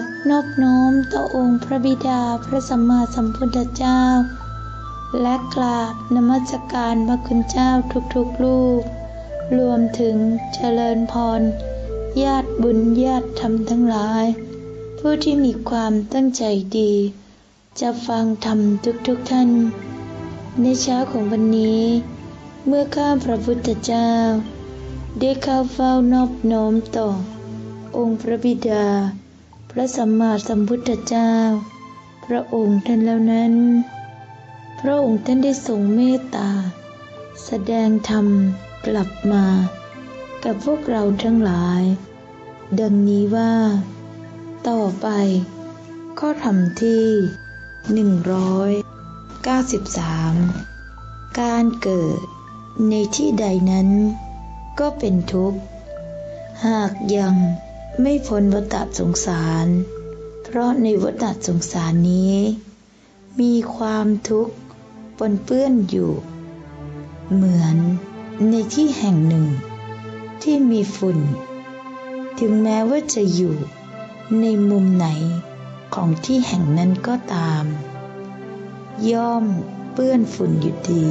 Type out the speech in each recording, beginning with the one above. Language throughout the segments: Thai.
บนอบน้อมต่อองค์พระบิดาพระสัมมาสัมพุทธเจ้า และกราบนมัสการพระคุณเจ้าทุกๆลูก รวมถึงเจริญพร ญาติบุญญาติธรรมทั้งหลาย ผู้ที่มีความตั้งใจดี จะฟังธรรมทุกๆท่าน ในเช้าของวันนี้ เมื่อข้าพระพุทธเจ้า ได้เข้าเฝ้านอบน้อมต่อ องค์พระบิดา ระสัมมาสัมพุทธเจ้า พระองค์ท่านแล้วนั้น พระองค์ท่านได้ทรงเมตตา แสดงธรรมกลับมา กับพวกเราทั้งหลาย ดังนี้ว่า ต่อไป ข้อธรรมที่ 193 การเกิดในที่ใดนั้น ก็เป็นทุกข์ หากยัง ไม่พ้นวัฏสงสาร เพราะในวัฏสงสารนี้ มีความทุกข์ปนเปื้อนอยู่ เหมือนในที่แห่งหนึ่ง ที่มีฝุ่น ถึงแม้ว่าจะอยู่ในมุมไหนของที่แห่งนั้นก็ตาม ย่อมเปื้อนฝุ่นอยู่ดี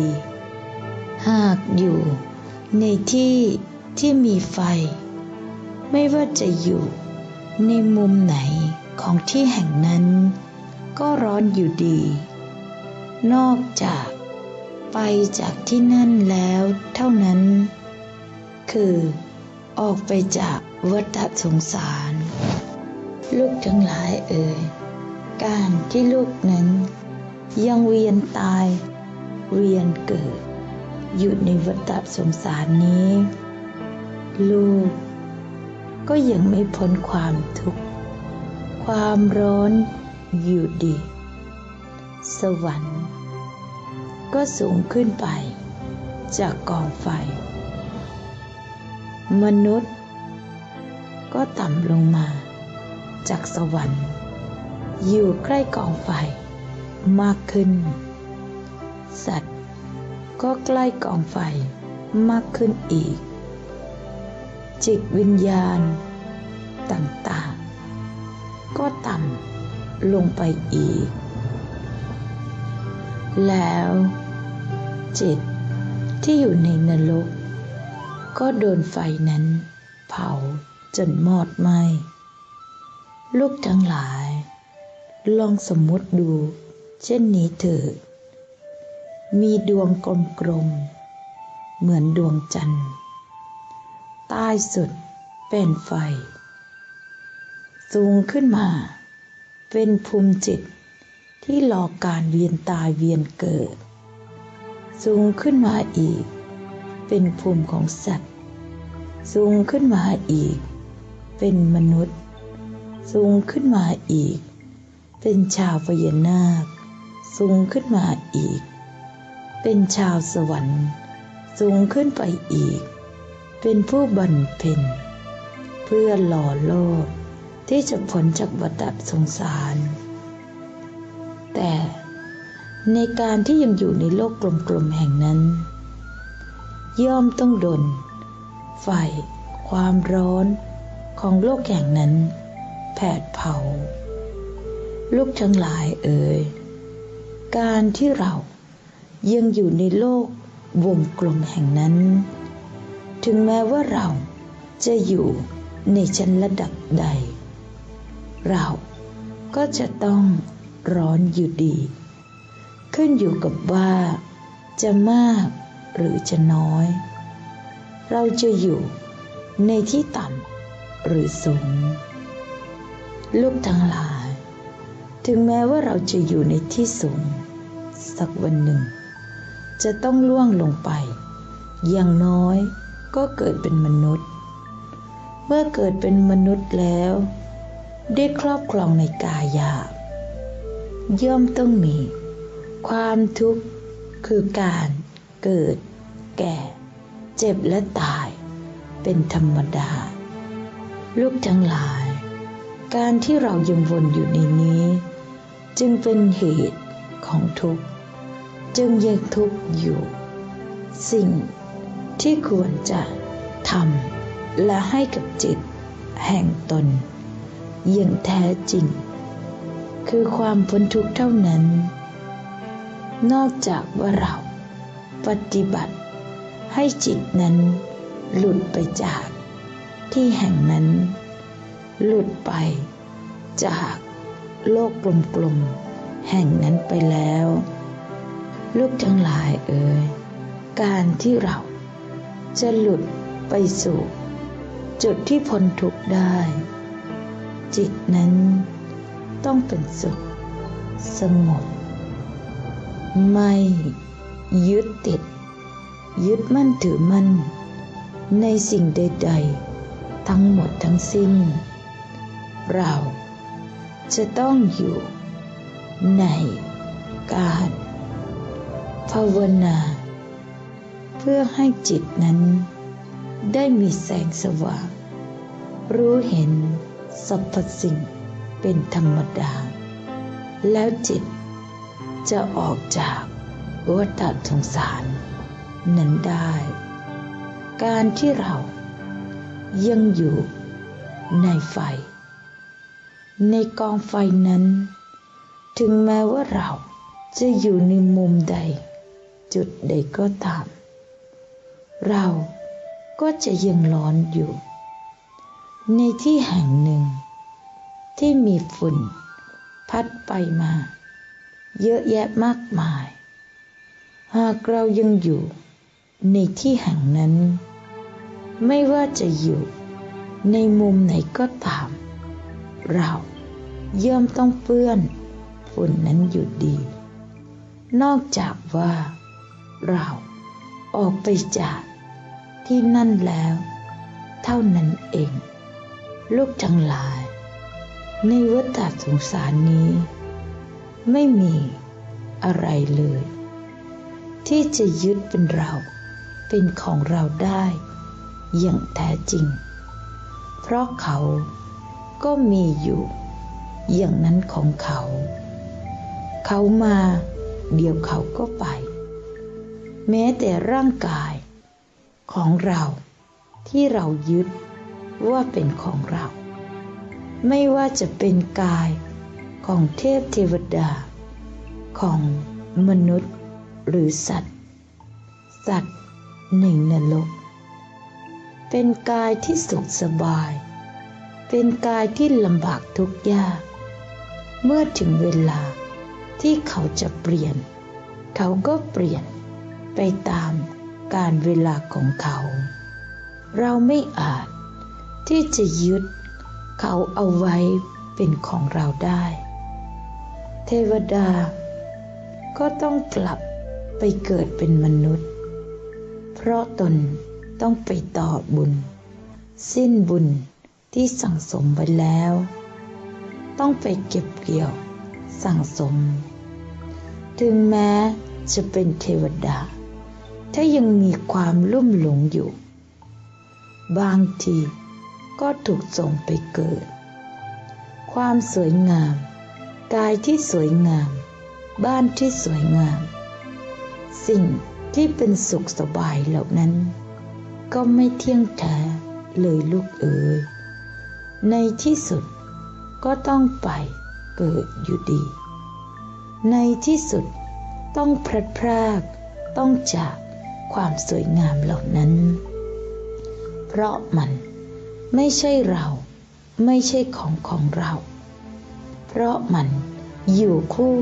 หากอยู่ในที่ที่มีไฟ ไม่ว่าจะอยู่ในมุมไหนของที่แห่งนั้น ก็ร้อนอยู่ดี นอกจากไปจากที่นั่นแล้วเท่านั้น คือออกไปจากวัฏสงสาร ลูกทั้งหลายเอ่ยการที่ลูกนั้น ยังเวียนตาย เวียนเกิด อยู่ในวัฏสงสารนี้ ลูก ก็ยังไม่พ้นความทุกข์ ความร้อนอยู่ดี สวรรค์ ก็สูงขึ้นไป จากกองไฟ มนุษย์ ก็ต่ำลงมา จากสวรรค์ อยู่ใกล้กองไฟ มากขึ้น สัตว์ ก็ใกล้กองไฟมากขึ้นอีก จิตวิญญาณต่างๆ ก็ต่ำลงไปอีก แล้ว จิตที่อยู่ในนรก ก็โดนไฟนั้นเผาจนมอดไหมลูกทั้งหลาย ลองสมมติดู เช่นนี้เถิดมีดวงกลมๆ เหมือนดวงจันทร์ ใต้สุดเป็นไฟ สูงขึ้นมา เป็นภูมิจิตที่รอการเวียนตายเวียนเกิด สูงขึ้นมาอีก เป็นภูมิของสัตว์ สูงขึ้นมาอีก เป็นมนุษย์ สูงขึ้นมาอีก เป็นชาวพญานาค สูงขึ้นมาอีก เป็นชาวสวรรค์ สูงขึ้นไปอีก เป็นผู้บรรเพ็ญเพื่อหล่อโลกที่จะพ้นจากวัฏสงสาร แต่ในการที่ยังอยู่ในโลกกลมๆแห่งนั้น ย่อมต้องโดนไฟความร้อนของโลกแห่งนั้น แผดเผา ลูกทั้งหลายเอ่ยการที่เรายังอยู่ในโลกวงกลมแห่งนั้น ถึงแม้ว่าเราจะอยู่ในชั้นระดับใด เราก็จะต้องร้อนอยู่ดี ขึ้นอยู่กับว่า จะมากหรือจะน้อย เราจะอยู่ในที่ต่ำหรือสูง ลูกทั้งหลาย ถึงแม้ว่าเราจะอยู่ในที่สูง สักวันหนึ่ง จะต้องล่วงลงไป อย่างน้อย ก็เกิดเป็นมนุษย์ เมื่อเกิดเป็นมนุษย์แล้ว ได้ครอบครองในกายหยาบย่อมต้องมี ความทุกข์คือการเกิด แก่ เจ็บและตาย เป็นธรรมดา ลูกทั้งหลาย การที่เรายังวนอยู่ในนี้ จึงเป็นเหตุของทุกข์ จึงยังทุกข์อยู่ สิ่ง ที่ควรจะทำและให้กับจิตแห่งตนอย่างแท้จริง คือความพ้นทุกข์เท่านั้น นอกจากว่าเราปฏิบัติให้จิตนั้นหลุดไปจากที่แห่งนั้น หลุดไปจากโลกกลมๆแห่งนั้นไปแล้ว ลูกทั้งหลายเอ่ยการที่เรา จะหลุดไปสู่ จุดที่พ้นทุกข์ได้ จิตนั้นต้องเป็นสุข สงบ ไม่ยึดติด ยึดมั่นถือมั่น ในสิ่งใด ๆ ทั้งหมดทั้งสิ้น เราจะต้องอยู่ในการภาวนา พื่อให้จิตนั้น ได้มีแสงสว่าง รู้เห็นสรรพสิ่งเป็นธรรมดา แล้วจิตจะออกจากวัฏสงสารนั้นได้ การที่เรายังอยู่ในไฟ ในกองไฟนั้น ถึงแม้ว่าเราจะอยู่ในมุมใด จุดใดก็ตาม เราก็จะยังร้อนอยู่ ในที่แห่งหนึ่ง ที่มีฝุ่น พัดไปมา เยอะแยะมากมาย หากเรายังอยู่ในที่แห่งนั้น ไม่ว่าจะอยู่ในมุมไหนก็ตาม เราย่อมต้องเปื้อนฝุ่นนั้นอยู่ดี นอกจากว่าเรา ออกไปจากที่นั่นแล้ว เท่านั้นเอง ลูกทั้งหลาย ในวัฏสงสารนี้ ไม่มีอะไรเลย ที่จะยึดเป็นเราเป็นของเราได้อย่างแท้จริง เพราะเขาก็มีอยู่ อย่างนั้นของเขา เขามาเดี๋ยวเขาก็ไป แม้แต่ร่างกายของเราที่เรายึดว่าเป็นของเรา ไม่ว่าจะเป็นกายของเทพเทวดา ของมนุษย์หรือสัตว์ สัตว์ในนรกเป็นกายที่สุขสบาย เป็นกายที่ลำบากทุกยาก เมื่อถึงเวลาที่เขาจะเปลี่ยน เขาก็เปลี่ยน ไปตามการเวลาของเขา เราไม่อาจที่จะยึดเขาเอาไว้เป็นของเราได้ เทวดาก็ต้องกลับไปเกิดเป็นมนุษย์ เพราะตนต้องไปต่อบุญ สิ้นบุญที่สั่งสมไว้แล้ว ต้องไปเก็บเกี่ยวสั่งสม ถึงแม้จะเป็นเทวดา ถ้ายังมีความลุ่มหลงอยู่ บางทีก็ถูกส่งไปเกิด ความสวยงาม กายที่สวยงาม บ้านที่สวยงาม สิ่งที่เป็นสุขสบายเหล่านั้น ก็ไม่เที่ยงแท้เลยลูกเอ๋ยในที่สุดก็ต้องไปเกิดอยู่ดี ในที่สุดต้องพลัดพรากต้องจาก ความสวยงามเหล่านั้น เพราะมันไม่ใช่เราไม่ใช่ของของเรา เพราะมันอยู่คู่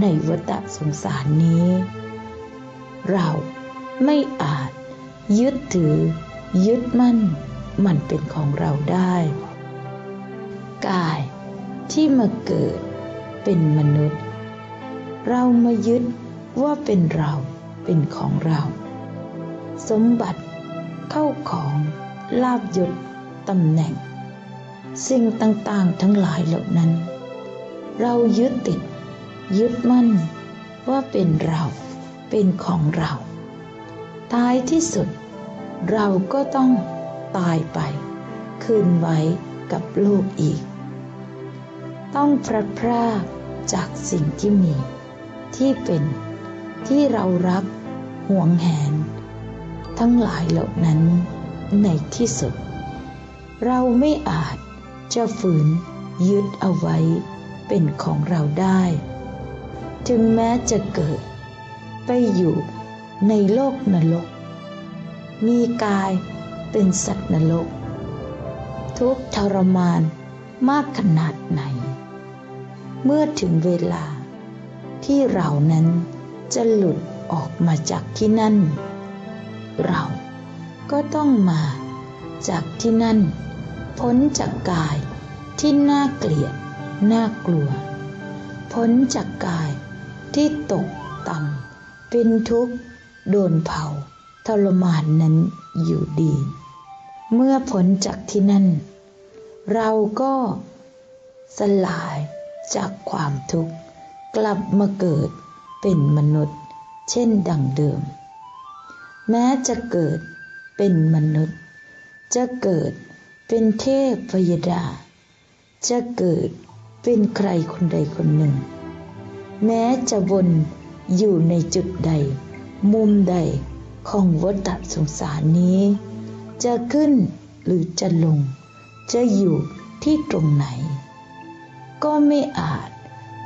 ในวัฏสงสารนี้ เราไม่อาจยึดถือ ยึดมั่น มันเป็นของเราได้ กายที่มาเกิดเป็นมนุษย์ เรามายึดว่าเป็นเราเป็นของเรา สมบัติ เข้าของลาบยศตำแหน่ง สิ่งต่างๆทั้งหลายเหล่านั้น เรายึดติด ยึดมั่นว่าเป็นเราเป็นของเรา ตายที่สุด เราก็ต้องตายไป คืนไว้กับโลกอีก ต้องพลัดพรากจากสิ่งที่มี ที่เป็นที่เรารักห่วงแหน ทั้งหลายเหล่านั้นในที่สุด เราไม่อาจจะฝืนยึดเอาไว้เป็นของเราได้ ถึงแม้จะเกิด ไปอยู่ในโลกนรก มีกายเป็นสัตว์นรก ทุกทรมานมากขนาดไหน เมื่อถึงเวลาที่เรานั้นจะหลุดออกมาจากที่นั่น เราก็ต้องมาจากที่นั่น พ้นจากกายที่น่าเกลียด น่ากลัว พ้นจากกายที่ตกต่ำเป็นทุกข์ โดนเผาทรมานนั้นอยู่ดี เมื่อพ้นจากที่นั่น เราก็สลายจากความทุกข์ กลับมาเกิดเป็นมนุษย์ เช่นดังเดิม แม้จะเกิดเป็นมนุษย์ จะเกิดเป็นเทพพยดา จะเกิดเป็นใครคนใดคนหนึ่ง แม้จะวนอยู่ในจุดใด มุมใดของวัฏสงสารนี้ จะขึ้นหรือจะลง จะอยู่ที่ตรงไหน ก็ไม่อาจ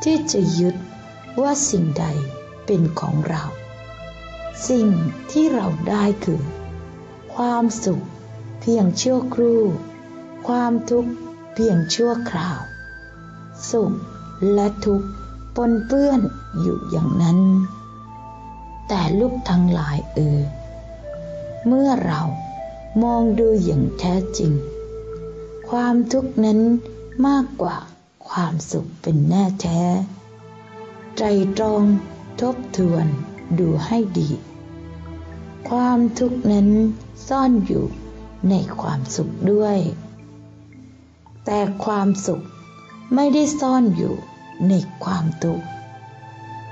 ที่จะยึดว่าสิ่งใดเป็นของเรา สิ่งที่เราได้คือ ความสุขเพียงชั่วครู่ ความทุกข์เพียงชั่วคราว สุขและทุกข์ปนเปื้อนอยู่อย่างนั้น แต่ลูกทั้งหลายเออเมื่อเรามองดูอย่างแท้จริง ความทุกข์นั้นมากกว่าความสุขเป็นแน่แท้ ใจตรองทบทวน ดูให้ดี ความทุกข์นั้นซ่อนอยู่ในความสุขด้วย แต่ความสุขไม่ได้ซ่อนอยู่ในความทุกข์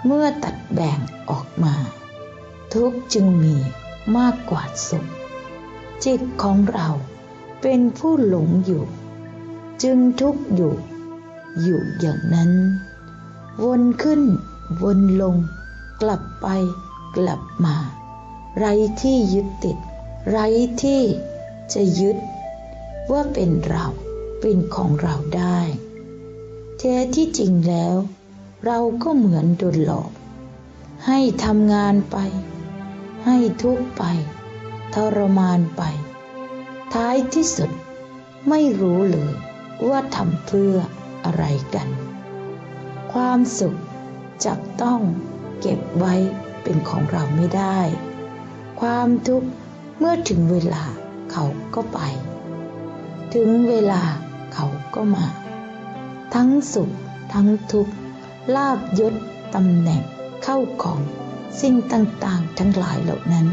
เมื่อตัดแบ่งออกมา ทุกข์จึงมีมากกว่าสุข จิตของเราเป็นผู้หลงอยู่ จึงทุกข์อยู่ อยู่อย่างนั้น วนขึ้นวนลง กลับไปกลับมา ไรที่ยึดติด ไรที่จะยึด ว่าเป็นเราเป็นของเราได้แท้ที่จริงแล้ว เราก็เหมือนโดนหลอก ให้ทำงานไป ให้ทุกไป ทรมานไป ท้ายที่สุดไม่รู้เลยว่าทำเพื่ออะไรกัน ความสุขจับต้อง เก็บไว้เป็นของเราไม่ได้ ความทุกข์เมื่อถึงเวลาเขาก็ไป ถึงเวลาเขาก็มา ทั้งสุขทั้งทุกข์ลาบยศตำแหน่งเข้าของสิ่งต่างๆ ทั้งหลายเหล่านั้น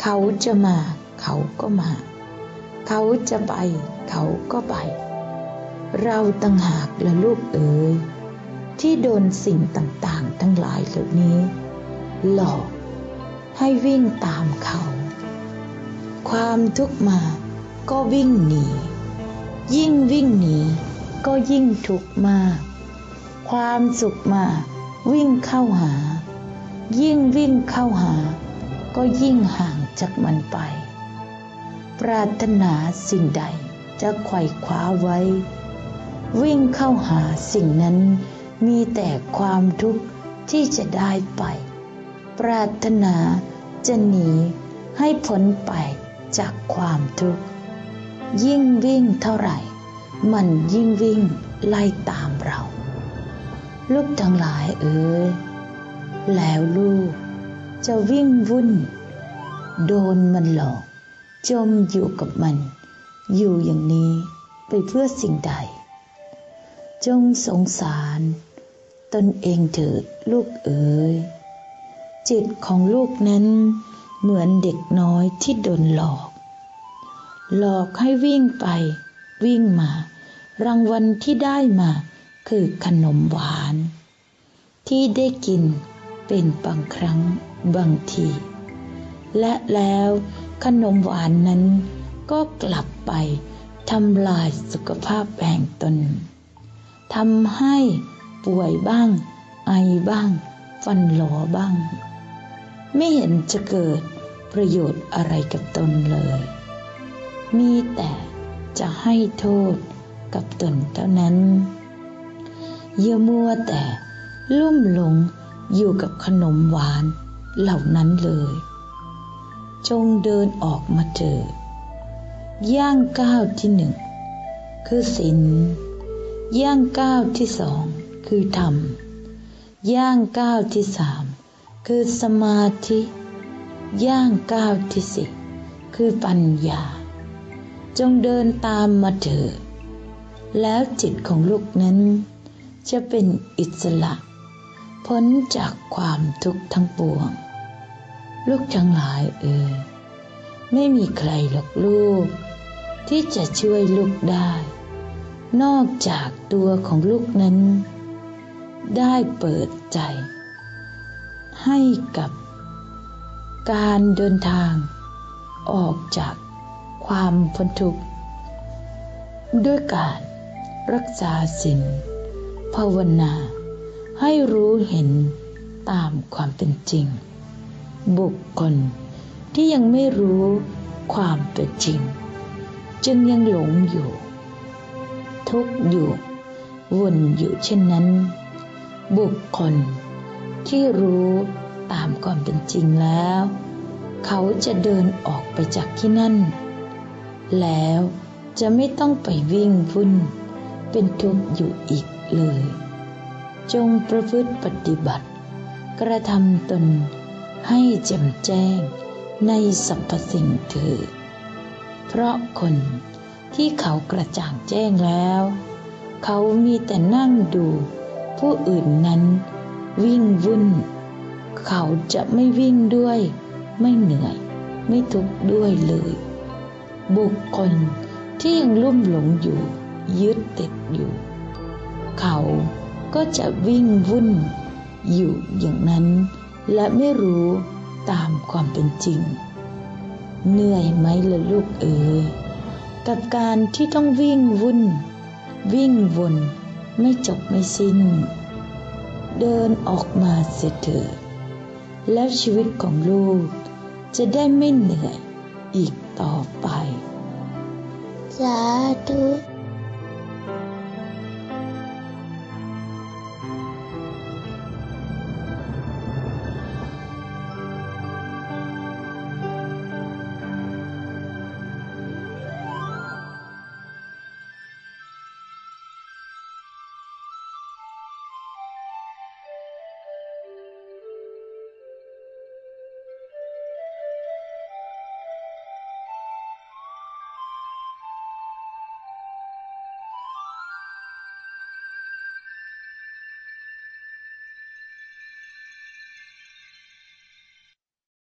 เขาจะมาเขาก็มา เขาจะไป เขาก็ไป เราตั้งหากละลูกเอ๋ย ที่โดนสิ่งต่างๆ ทั้งหลายเหล่านี้ หลอกให้วิ่งตามเขา ความทุกข์มาก็วิ่งหนี ยิ่งวิ่งหนีก็ยิ่งทุกข์มาก ความสุขมาวิ่งเข้าหา ยิ่งวิ่งเข้าหา ก็ยิ่งห่างจากมันไป ปรารถนาสิ่งใดจะไขว่คว้าไว้ วิ่งเข้าหาสิ่งนั้น มีแต่ความทุกข์ที่จะได้ไป ปรารถนาจะหนีให้พ้นไปจากความทุกข์ ยิ่งวิ่งเท่าไหร่ มันยิ่งวิ่งไล่ตามเรา ลูกทั้งหลายเอ๋ยแล้วลูกจะวิ่งวุ่น โดนมันหลอกจมอยู่กับมัน อยู่อย่างนี้ไปเพื่อสิ่งใด จงสงสาร ตนเองเถิดลูกเอ๋ยจิตของลูกนั้นเหมือนเด็กน้อยที่โดนหลอก หลอกให้วิ่งไปวิ่งมา รางวัลที่ได้มาคือขนมหวาน ที่ได้กินเป็นบางครั้งบางที และแล้วขนมหวานนั้นก็กลับไปทำลายสุขภาพแห่งตนทำให้ ป่วยบ้าง ไอบ้าง ฟันหลอบ้าง ไม่เห็นจะเกิดประโยชน์อะไรกับตนเลย มีแต่จะให้โทษกับตนเท่านั้นอย่ามัวแต่ลุ่มหลงอยู่กับขนมหวานเหล่านั้นเลย จงเดินออกมาเถิดย่างก้าวที่หนึ่งคือศีลย่างก้าวที่สอง คือธรรม ย่างก้าวที่สามคือสมาธิ ย่างก้าวที่สี่คือปัญญา จงเดินตามมาเถิดแล้วจิตของลูกนั้น จะเป็นอิสระ พ้นจากความทุกข์ทั้งปวง ลูกทั้งหลายเออไม่มีใครหรอกลูก ที่จะช่วยลูกได้ นอกจากตัวของลูกนั้น ได้เปิดใจ ให้กับการเดินทางออกจากความพ้นทุกข์ ด้วยการรักษาศีลภาวนาให้รู้เห็นตามความเป็นจริง บุคคลที่ยังไม่รู้ความเป็นจริง จึงยังหลงอยู่ ทุกข์อยู่ วนอยู่เช่นนั้น บุคคล ที่รู้ตามความเป็นจริงแล้ว เขาจะเดินออกไปจากที่นั่น แล้วจะไม่ต้องไปวิ่งวุ่น เป็นทุกข์อยู่อีกเลย จงประพฤติปฏิบัติ กระทำตนให้แจ่มแจ้งในสรรพสิ่งเถิดเพราะคนที่เขากระจ่างแจ้งแล้ว เขามีแต่นั่งดู ผู้อื่นนั้น วิ่งวุ่น เขาจะไม่วิ่งด้วย ไม่เหนื่อย ไม่ทุกข์ด้วยเลย บุคคลที่ยังลุ่มหลงอยู่ ยึดติดอยู่ เขาก็จะวิ่งวุ่น อยู่อย่างนั้น และไม่รู้ตามความเป็นจริง เหนื่อยไหมล่ะลูกเอ๋ยกับการที่ต้องวิ่งวุ่น วิ่งวน ไม่จบไม่สิ้น เดินออกมาเสียเถิดแล้วชีวิตของลูกจะได้ไม่เหนื่อยอีกต่อไป สาธุ